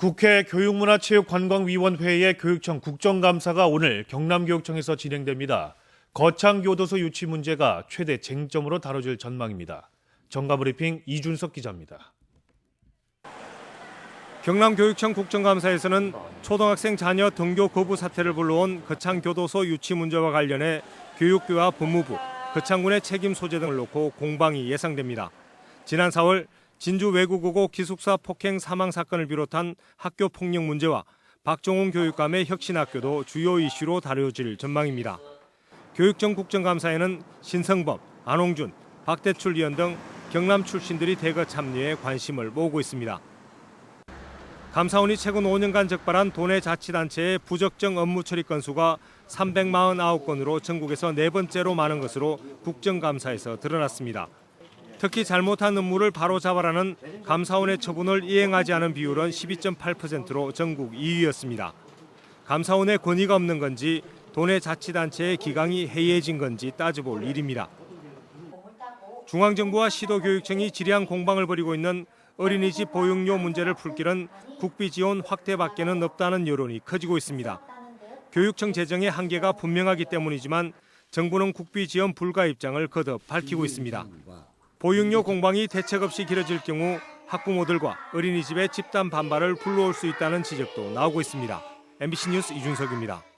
국회 교육문화체육관광위원회의 교육청 국정감사가 오늘 경남교육청에서 진행됩니다. 거창교도소 유치 문제가 최대 쟁점으로 다뤄질 전망입니다. 정가브리핑 이준석 기자입니다. 경남교육청 국정감사에서는 초등학생 자녀 등교 거부 사태를 불러온 거창교도소 유치 문제와 관련해 교육부와 법무부, 거창군의 책임 소재 등을 놓고 공방이 예상됩니다. 지난 4월 진주 외국어고 기숙사 폭행 사망 사건을 비롯한 학교 폭력 문제와 박종훈 교육감의 혁신학교도 주요 이슈로 다뤄질 전망입니다. 교육청 국정감사에는 신성범, 안홍준, 박대출 위원 등 경남 출신들이 대거 참여해 관심을 모으고 있습니다. 감사원이 최근 5년간 적발한 도내 자치단체의 부적정 업무 처리 건수가 349건으로 전국에서 네 번째로 많은 것으로 국정감사에서 드러났습니다. 특히 잘못한 업무를 바로 잡아라는 감사원의 처분을 이행하지 않은 비율은 12.8%로 전국 2위였습니다. 감사원의 권위가 없는 건지 도내 자치단체의 기강이 해이해진 건지 따져볼 일입니다. 중앙정부와 시도교육청이 지리한 공방을 벌이고 있는 어린이집 보육료 문제를 풀 길은 국비 지원 확대밖에는 없다는 여론이 커지고 있습니다. 교육청 재정의 한계가 분명하기 때문이지만 정부는 국비 지원 불가 입장을 거듭 밝히고 있습니다. 보육료 공방이 대책 없이 길어질 경우 학부모들과 어린이집의 집단 반발을 불러올 수 있다는 지적도 나오고 있습니다. MBC 뉴스 이준석입니다.